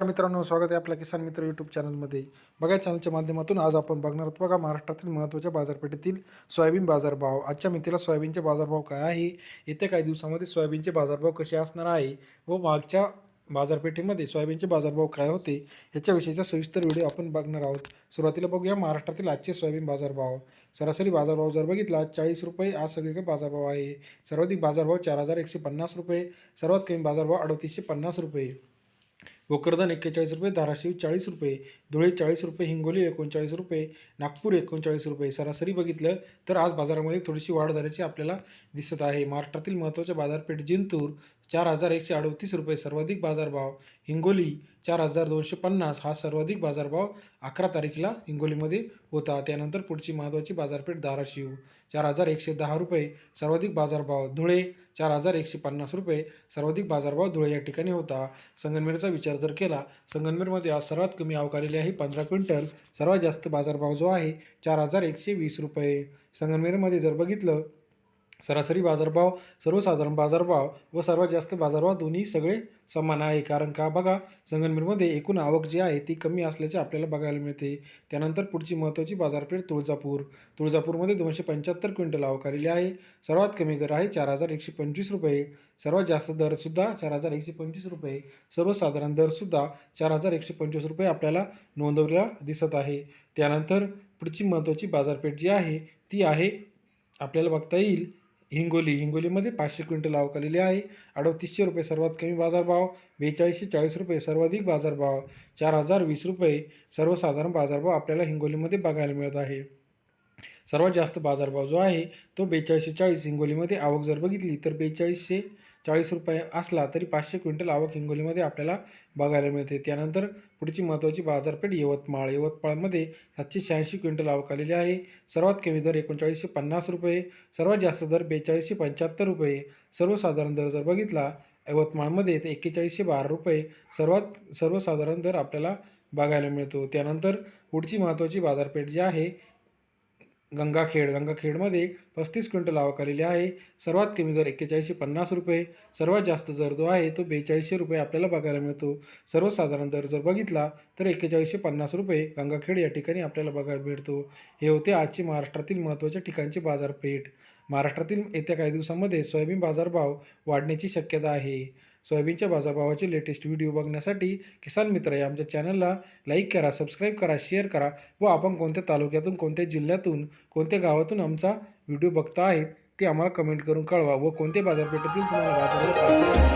मित्रांनो स्वागत आहे आपल्या किसान मित्र यूट्यूब चॅनलमध्ये बघा चॅनलच्या माध्यमातून आज आपण बघणार आहोत बघा महाराष्ट्रातील महत्त्वाच्या बाजारपेठेतील सोयाबीन बाजारभाव. आजच्या मितीला सोयाबीनचे बाजारभाव काय आहे? येत्या काही दिवसामध्ये सोयाबीनचे बाजारभाव कसे असणार आहे? व मागच्या बाजारपेठेमध्ये सोयाबीनचे बाजारभाव काय होते? याच्याविषयीचा सविस्तर व्हिडिओ आपण बघणार आहोत. सुरुवातीला बघूया महाराष्ट्रातील आजचे सोयाबीन बाजारभाव. सरासरी बाजारभाव जर बघितला चाळीस रुपये आज सगळीकडे बाजारभाव आहे. सर्वाधिक बाजारभाव चार हजार एकशे पन्नास रुपये. सर्वात कमी बाजारभाव अडतीसशे पन्नास रुपये. भोकरदन एक्केचाळीस रुपये धाराशिव चाळीस रुपये धुळे चाळीस रुपये हिंगोली एकोणचाळीस रुपये नागपूर एकोणचाळीस रुपये. सरासरी बघितलं तर आज बाजारामध्ये थोडीशी वाढ झाल्याची आपल्याला दिसत आहे. महाराष्ट्रातील महत्त्वाचे बाजारपेठ जिंतूर चार हजार एकशे अडतीस रुपये सर्वाधिक बाजारभाव. हिंगोली चार हजार दोनशे पन्नास हा सर्वाधिक बाजारभाव अकरा तारखेला हिंगोलीमध्ये होता. त्यानंतर पुढची महत्त्वाची बाजारपेठ धाराशिव चार हजार एकशे दहा रुपये सर्वाधिक बाजारभाव. धुळे चार हजार एकशे पन्नास रुपये सर्वाधिक बाजारभाव धुळे या ठिकाणी होता. संगमनेरचा विचार जर केला संगमनेरमध्ये आज सर्वात कमी आवक आलेली आहे पंधरा क्विंटल. सर्वात जास्त बाजारभाव जो आहे चार हजार एकशे वीस रुपये. संगमनेरमध्ये जर बघितलं सरासरी बाजारभाव सर्वसाधारण बाजारभाव व सर्वात जास्त बाजारभाव दोन्ही सगळे समान आहे. कारण का? बघा संगमनेरमध्ये एकूण आवक जी आहे ती कमी असल्याचे आपल्याला बघायला मिळते. त्यानंतर पुढची महत्त्वाची बाजारपेठ तुळजापूर. तुळजापूरमध्ये दोनशे पंच्याहत्तर क्विंटल आवक आलेली आहे. सर्वात कमी दर आहे चार हजार एकशे पंचवीस रुपये. सर्वात जास्त दरसुद्धा चार हजार एकशे पंचवीस रुपये. सर्वसाधारण दरसुद्धा चार हजार एकशे पंचवीस रुपये आपल्याला नोंदवलेला दिसत आहे. त्यानंतर पुढची महत्त्वाची बाजारपेठ जी आहे ती आहे आपल्याला बघता येईल हिंगोली हिंगोलीमध्ये पाचशे क्विंटल अवकालेली आहे. अडतीसशे रुपये सर्वात कमी बाजारभाव बेचाळीसशे चाळीस रुपये सर्वाधिक बाजारभाव चार हजार वीस रुपये सर्वसाधारण बाजारभाव आपल्याला हिंगोलीमध्ये बघायला मिळत आहे. सर्वात जास्त बाजारभाव जो आहे तो बेचाळीसशे चाळीस हिंगोलीमध्ये आवक जर बघितली तर बेचाळीसशे चाळीस रुपये असला तरी पाचशे क्विंटल आवक हिंगोलीमध्ये आपल्याला बघायला मिळते. त्यानंतर पुढची महत्त्वाची बाजारपेठ यवतमाळ. यवतमाळमध्ये सातशे शहाऐंशी क्विंटल आवक आलेली आहे. सर्वात कमी दर एकोणचाळीसशे पन्नास रुपये. सर्वात जास्त दर बेचाळीसशे पंच्याहत्तर रुपये. सर्वसाधारण दर जर बघितला यवतमाळमध्ये तर एक्केचाळीसशे बारा रुपये. सर्वात सर्वसाधारण दर आपल्याला बघायला मिळतो. त्यानंतर पुढची महत्त्वाची बाजारपेठ जी आहे गंगाखेड. गंगाखेडमध्ये पस्तीस क्विंटल आवक आलेली आहे. सर्वात कमी दर एक्केचाळीसशे पन्नास रुपये. सर्वात जास्त दर जो आहे तो बेचाळीसशे रुपये आपल्याला बघायला मिळतो. सर्वसाधारण दर जर बघितला तर एक्केचाळीसशे पन्नास रुपये गंगाखेड या ठिकाणी आपल्याला बघायला मिळतो. हे होते आजचे महाराष्ट्रातील महत्त्वाच्या ठिकाणची बाजारपेठ. महाराष्ट्रातील येत्या काही दिवसांमध्ये सोयाबीन बाजारभाव वाढण्याची शक्यता आहे. सोयाबीनच्या बाजारभावाचे लेटेस्ट व्हिडिओ बघण्यासाठी किसान मित्र या आमच्या चॅनलला लाईक करा सबस्क्राईब करा शेअर करा व आपण कोणत्या तालुक्यातून कोणत्या जिल्ह्यातून कोणत्या गावातून आमचा व्हिडिओ बघता आहेत ते आम्हाला कमेंट करून कळवा व कोणत्या बाजारपेठेतील तुम्हाला बाजारभाव